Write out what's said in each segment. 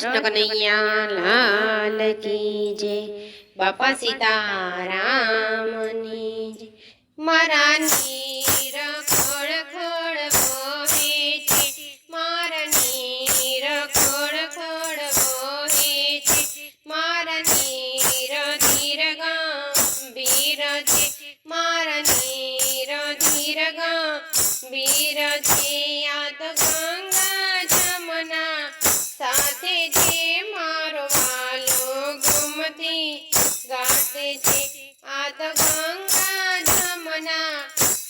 કૃષ્ણ કનૈયા, લાલ કી જય. બાપા સીતારામની જે મારા નીર ખોળ ખોળ વહે છે. મારા નીર ખોળ ખોળ વહે છે. ધીર ગંભીર છે. મારા ગાતે છે. આ તો ગંગા જમના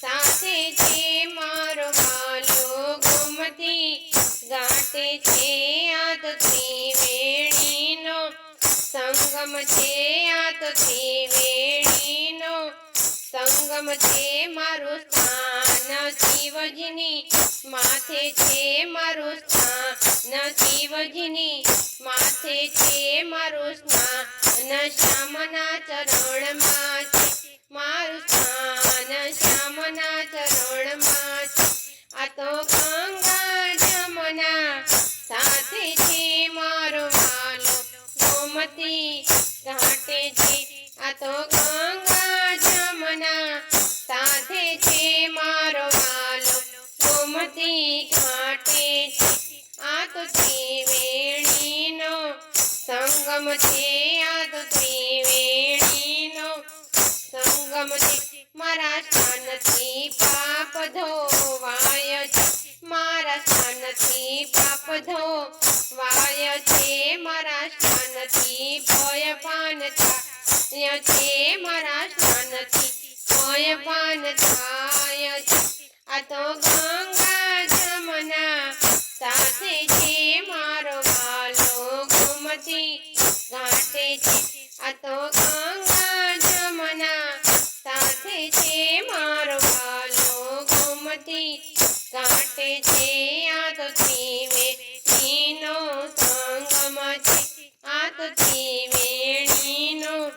સાથે છે મારો વાલો ગુમતી. ગાંઠે છે આ તો ત્રિવેણીનો, સંગમ છે આ તો ત્રિવેણીનો, સંગમ છે મારું સ્થાન શિવજીની, માથે છે મારું સ્થાન શિવજીની, માથે છે મારું સ્નાન શ્યામના ચરણમાં છે મારું સ્થાન શ્યામના ચરણમાં છે આ તો ગંગા જમના સાથે છે મારો વાલો ગોમતી ઘાટે છે આ તો ગંગા જમના સાથે છે મારો વાલો ગોમતી ઘાટે છે આ તો ત્રિવેણીનો સંગમ છે. મારા પાપ ધો વાય છે મારા સ્થાનથી ભય પાન થાય છે મારા સ્થાનથી ભય પાન થાય છે. આ તો ગંગા જમના સાથે છે મારો વાલો ગુમતી ગાંઠે છે. આ તો ગંગા જમના સાથે છે મારો વાલો ગુમતી ઘાટે છે આ તો ત્રિવેણીનો સંગમ છે. આ તો ત્રિવેણીનો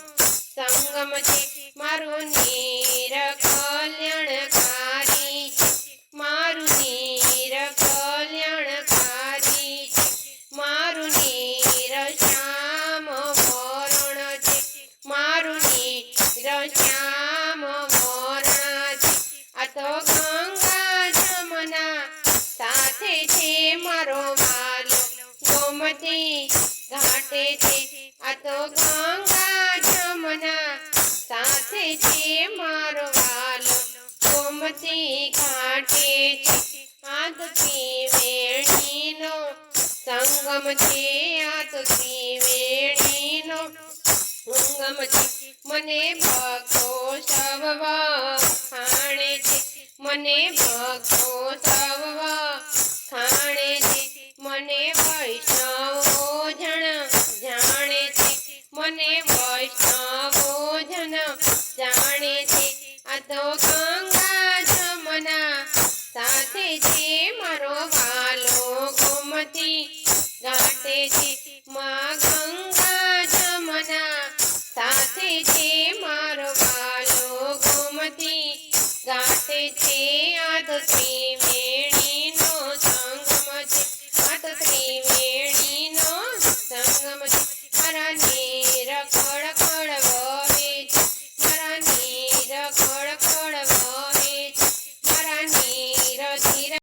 સંગમ છે. મારું નીર કલ્યાણકારી છે. મારું નીર કલ્યાણકારી છે. મારું નીર શ્યામ વરણ છે. મારું નીર શ્યામ વરણ છે. આ તો સાથે છે મારો વાલો ગોમતી ઘાટે છે. આ તો ગંગા જમના સાથે છે મારો વાલો ગોમતી ઘાટે છે. આ તો ત્રિવેણીનો સંગમ છે આ તો ત્રિવેણીનો સંગમ છે. મને ભક્તો સવ ખાણે છે, મને ભક્તો સવ મારો વાલો ગોમતી. ઘાટે છે માં ગંગા જમના. સાથે છે મારો વાલો ગોમતી. ઘાટે છે આ તો